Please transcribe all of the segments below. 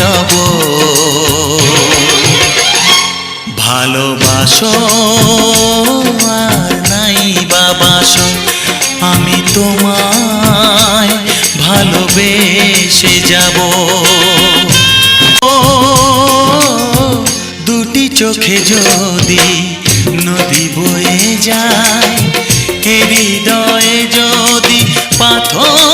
রব ভালোবাসো আর নাই বাবাসো, আমি তোমায় ভালোবেসে যাব। ও, দুটি চোখে যদি নদী বয়ে যায় হৃদয়ে যদি পাথর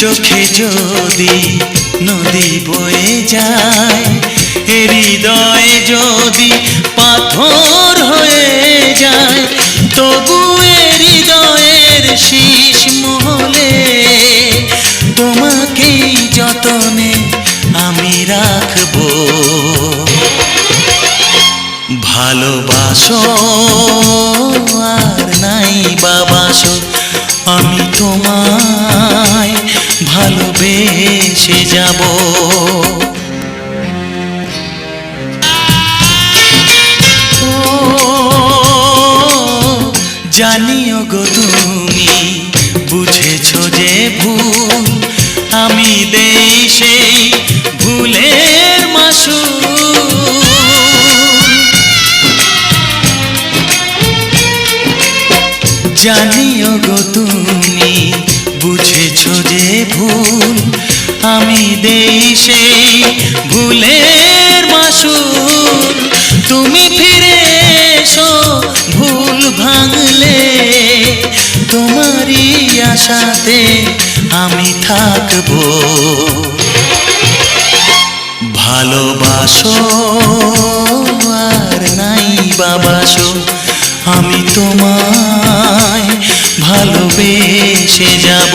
চোখে যদি নদী বয়ে যায় হৃদয়ে যদি পাথর হয়ে যায়, তবু হৃদয়ের শীষ মহলে তোমাকেই যতনে আমি রাখব। ভালোবাসো আর নাই বাবাসো ভালোবেসে যাব। জানিও গো তুমি, বুঝেছ যে ভুল, আমি সেই ভুলের মাসুল। জানিও গো তুমি, বুঝেছ যে ভুল আমি দেই সেই ভুলের মাসুল তুমি ফিরে এসো, ভুল ভাঙলে। তোমারই আশাতে আমি থাকব। ভালোবাসো, আর নাই বাবাসো, আমি তোমায় ভালোবেসে যাব।